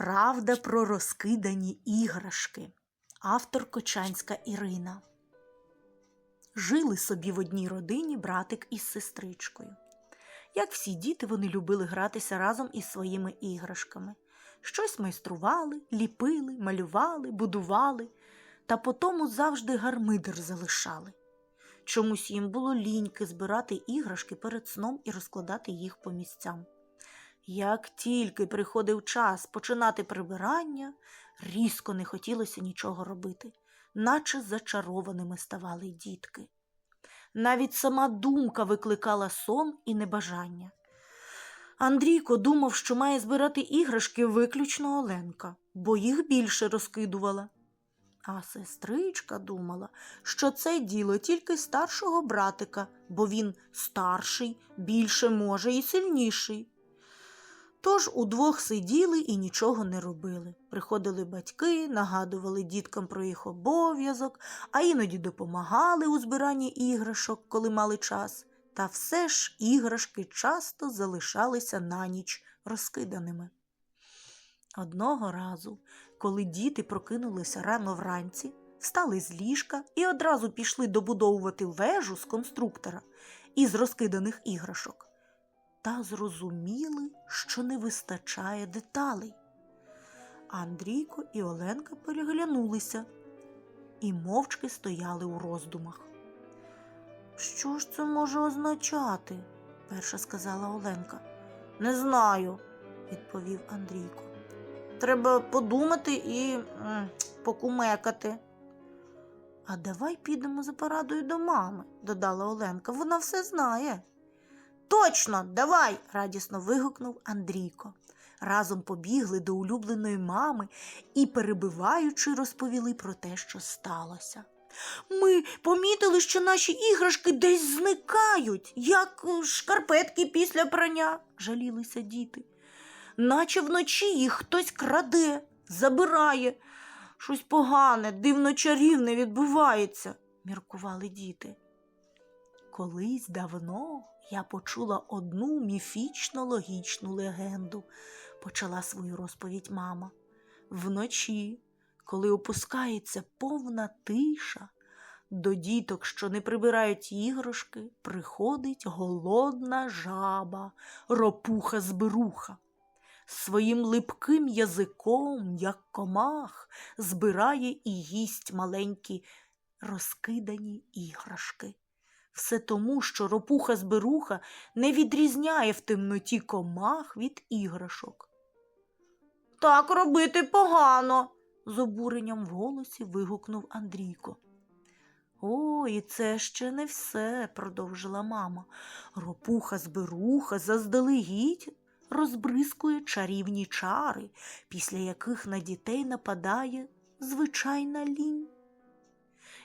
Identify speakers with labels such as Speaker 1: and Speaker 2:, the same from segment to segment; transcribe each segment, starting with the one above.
Speaker 1: Правда про розкидані іграшки. Автор Кочанська Ірина. Жили собі в одній родині братик із сестричкою. Як всі діти, вони любили гратися разом із своїми іграшками. Щось майстрували, ліпили, малювали, будували, та потому завжди гармидер залишали. Чомусь їм було ліньки збирати іграшки перед сном і розкладати їх по місцям. Як тільки приходив час починати прибирання, різко не хотілося нічого робити, наче зачарованими ставали дітки. Навіть сама думка викликала сон і небажання. Андрійко думав, що має збирати іграшки виключно Оленка, бо їх більше розкидувала. А сестричка думала, що це діло тільки старшого братика, бо він старший, більше може і сильніший. Тож удвох сиділи і нічого не робили. Приходили батьки, нагадували діткам про їх обов'язок, а іноді допомагали у збиранні іграшок, коли мали час. Та все ж іграшки часто залишалися на ніч розкиданими. Одного разу, коли діти прокинулися рано вранці, встали з ліжка і одразу пішли добудовувати вежу з конструктора із розкиданих іграшок та зрозуміли, що не вистачає деталей. Андрійко і Оленка переглянулися і мовчки стояли у роздумах. Що ж це може означати? перша сказала Оленка. Не знаю, відповів Андрійко. Треба подумати і м, покумекати. А давай підемо за порадою до мами, додала Оленка. Вона все знає. Точно, давай, радісно вигукнув Андрійко. Разом побігли до улюбленої мами і, перебиваючи, розповіли про те, що сталося. Ми помітили, що наші іграшки десь зникають, як шкарпетки після прання, жалілися діти. Наче вночі їх хтось краде, забирає. Щось погане, дивно чарівне відбувається, міркували діти. Колись давно я почула одну міфічно логічну легенду, почала свою розповідь мама. Вночі, коли опускається повна тиша, до діток, що не прибирають іграшки, приходить голодна жаба, ропуха збируха. Своїм липким язиком, як комах, збирає і їсть маленькі розкидані іграшки. Все тому, що ропуха збируха не відрізняє в темноті комах від іграшок. Так робити погано, з обуренням в голосі вигукнув Андрійко. О, і це ще не все, продовжила мама. Ропуха збируха заздалегідь розбризкує чарівні чари, після яких на дітей нападає звичайна лінь.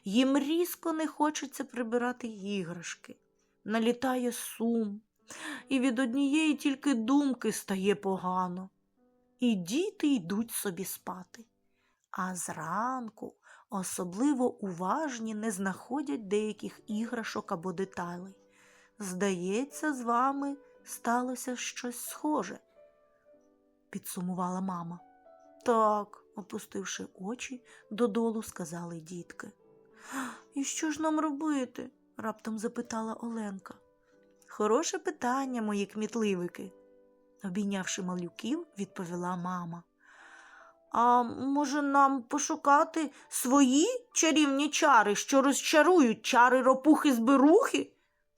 Speaker 1: Їм різко не хочеться прибирати іграшки, налітає сум, і від однієї тільки думки стає погано. І діти йдуть собі спати. А зранку особливо уважні не знаходять деяких іграшок або деталей. Здається, з вами сталося щось схоже, підсумувала мама. Так, опустивши очі, додолу сказали дітки. І що ж нам робити? раптом запитала Оленка. Хороше питання, мої кмітливики, обійнявши малюків, відповіла мама. А може нам пошукати свої чарівні чари, що розчарують чари ропухи з берухи?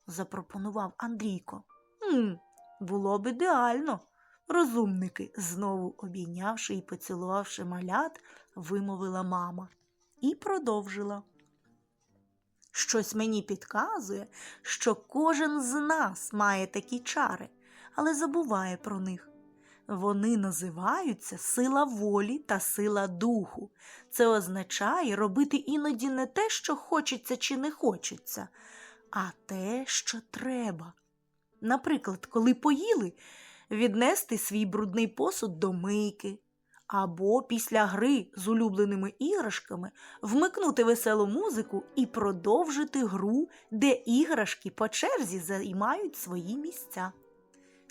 Speaker 1: запропонував Андрійко. «Хм, було б ідеально. Розумники, знову обійнявши і поцілувавши малят, вимовила мама і продовжила. Щось мені підказує, що кожен з нас має такі чари, але забуває про них. Вони називаються сила волі та сила духу. Це означає робити іноді не те, що хочеться чи не хочеться, а те, що треба. Наприклад, коли поїли, віднести свій брудний посуд до мийки, або після гри з улюбленими іграшками вмикнути веселу музику і продовжити гру, де іграшки по черзі займають свої місця.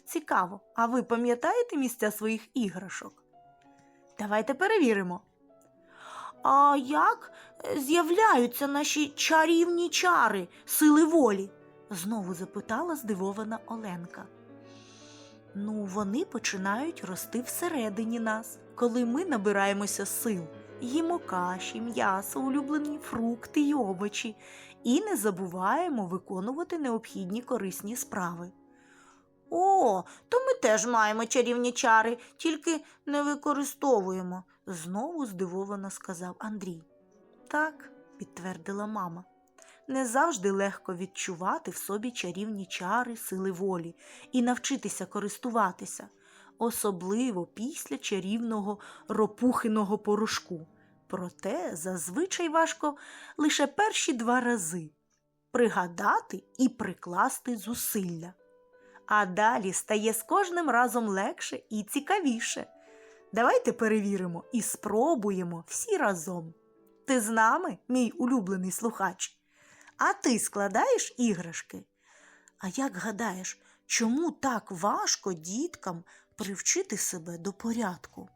Speaker 1: Цікаво, а ви пам'ятаєте місця своїх іграшок? Давайте перевіримо. А як е, з'являються наші чарівні чари, сили волі? знову запитала здивована Оленка. Ну, вони починають рости всередині нас, коли ми набираємося сил, їмо каші, м'ясо, улюблені фрукти й овочі, і не забуваємо виконувати необхідні корисні справи. О, то ми теж маємо чарівні чари, тільки не використовуємо, знову здивовано сказав Андрій. Так, підтвердила мама. Не завжди легко відчувати в собі чарівні чари сили волі і навчитися користуватися, особливо після чарівного ропухиного порошку. Проте зазвичай важко лише перші два рази пригадати і прикласти зусилля. А далі стає з кожним разом легше і цікавіше. Давайте перевіримо і спробуємо всі разом. Ти з нами, мій улюблений слухач? А ти складаєш іграшки? А як гадаєш, чому так важко діткам привчити себе до порядку?